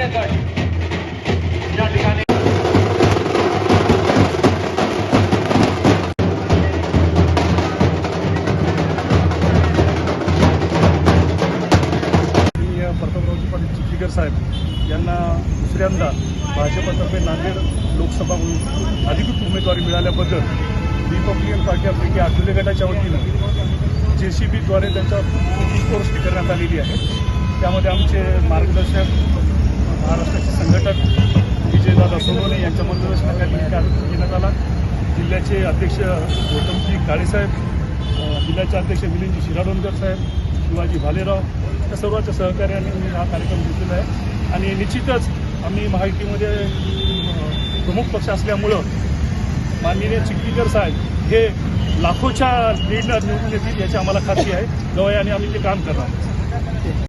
सैन्य गट या ठिकाणी पाटील चिखलीकर साहेब यांना दुसऱ्यांदा भाजपतर्फे नांदेड लोकसभा अधिकृत उमेदवारी मिळाल्याबद्दल रिपब्लिकन पार्टी आपली आठवले गटाच्या वतीनं जे सी बीद्वारे त्यांच्या कोर्स करण्यात आलेली आहे. त्यामध्ये आमचे मार्गदर्शक सोनवणे यांच्या मार्गदर्शनाखाली कार्यक्रम घेण्यात आला जिल्ह्याचे अध्यक्ष गौतमजी काळेसाहेब जिल्ह्याचे अध्यक्ष मिलिंदजी शिराडोणकर साहेब शिवाजी भालेराव या सर्वांच्या सहकार्याने मी हा कार्यक्रम घेतलेला आहे. आणि निश्चितच आम्ही महायुतीमध्ये प्रमुख पक्ष असल्यामुळं माननीय चिखलीकर साहेब हे लाखोच्या लीडला निवडून येतील याची आम्हाला खात्री आहे. गवयाने आम्ही ते काम करणार